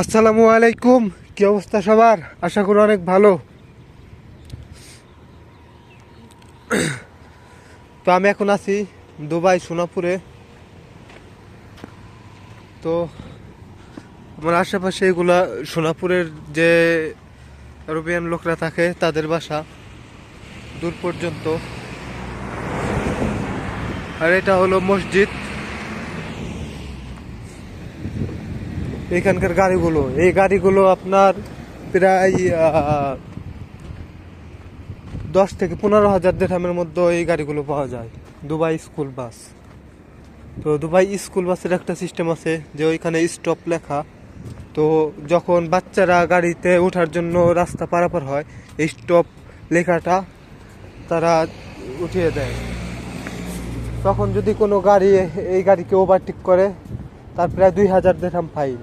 আসসালামু আলাইকুম। কি অবস্থা সবার? আশা করি অনেক ভালো। তো আমি এখন আছি দুবাই সোনাপুরে। তো আমার আশেপাশে এগুলা সোনাপুরের যে আরবিয়ান লোকরা থাকে, তাদের বাসা দূর পর্যন্ত। আর এটা হলো মসজিদ। এখানকার গাড়িগুলো। এই গাড়িগুলো আপনার প্রায় দশ থেকে পনেরো হাজার দেড়হামের মধ্যে এই গাড়িগুলো পাওয়া যায়। Dubai school bus. তো দুবাই স্কুল বাসের একটা সিস্টেম আছে যে ওইখানে স্টপ লেখা। তো যখন বাচ্চারা গাড়িতে ওঠার জন্য রাস্তা পারাপার হয়, এই স্টপ লেখাটা তারা উঠিয়ে দেয়। তখন যদি কোনো গাড়ি এই গাড়িকে ওভারটেক করে, তার প্রায় দুই হাজার দেড়হাম ফাইন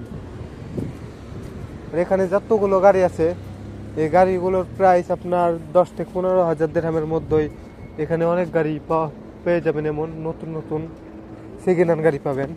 আর এখানে যতগুলো গাড়ি আছে, এই গাড়িগুলোর প্রাইস আপনার দশ থেকে পনেরো হাজার দেড়ামের মধ্যেই এখানে অনেক গাড়ি পাওয়া পেয়ে যাবেন এমন নতুন নতুন সেকেন্ড হ্যান্ড গাড়ি পাবেন।